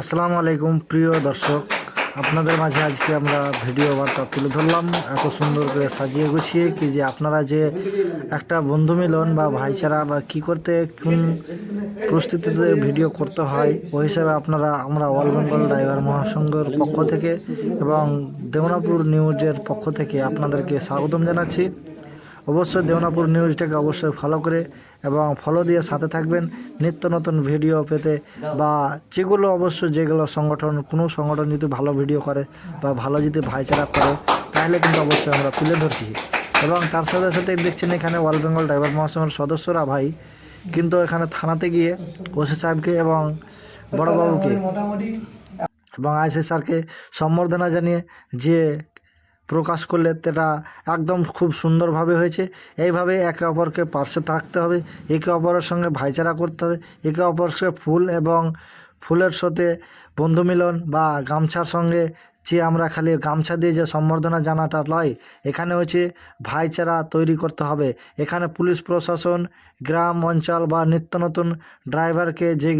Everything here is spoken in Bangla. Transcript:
আসসালামু আলাইকুম, প্রিয় দর্শক। আপনাদের মাঝে আজকে আমরা ভিডিও বার্তা তুলে ধরলাম। এত সুন্দর করে সাজিয়ে গুছিয়ে কি যে আপনারা যে একটা বন্ধু মিলন বা ভাইচারা বা কি করতে, কোন পরিস্থিতিতে ভিডিও করতে হয়, ওই হিসাবে আপনারা, আমরা অল বেঙ্গল ড্রাইভার মহাসংঘের পক্ষ থেকে এবং দেওনাপুর নিউজের পক্ষ থেকে আপনাদেরকে স্বাগতম জানাচ্ছি। অবশ্যই দেওনাপুর নিউজটাকে অবশ্যই ফলো করে এবং ফলো দিয়ে সাথে থাকবেন। নিত্য নতুন ভিডিও পেতে বা যেগুলো অবশ্য যেগুলো সংগঠন, কোনো সংগঠন যদি ভালো ভিডিও করে বা ভালো যদি ভাইচারা করে, তাহলে কিন্তু অবশ্যই আমরা তুলে ধরছি। এবং তার সাথে সাথে দেখছেন এখানে অল বেঙ্গল ড্রাইভার মহাসংঘের সদস্যরা ভাই, কিন্তু এখানে থানাতে গিয়ে ওসি সাহেবকে এবং বড়বাবুকে এবং আইসি স্যারকে সম্বর্ধনা জানিয়ে যে প্রকাশ করলে সেটা একদম খুব সুন্দরভাবে হয়েছে। এইভাবে একে অপরকে পার্শ্বে থাকতে হবে, একে অপরের সঙ্গে ভাইচারা করতে হবে, একে অপরকে ফুল এবং ফুলের সাথে বন্ধু মিলন বা গামছার সঙ্গে যে আমরা খালি গামছা দিয়ে যে সম্বর্ধনা জানাটা লয়, এখানে হচ্ছে ভাইচারা তৈরি করতে হবে। এখানে পুলিশ প্রশাসন, গ্রাম অঞ্চল বা নিত্য নতুন ড্রাইভারকে যে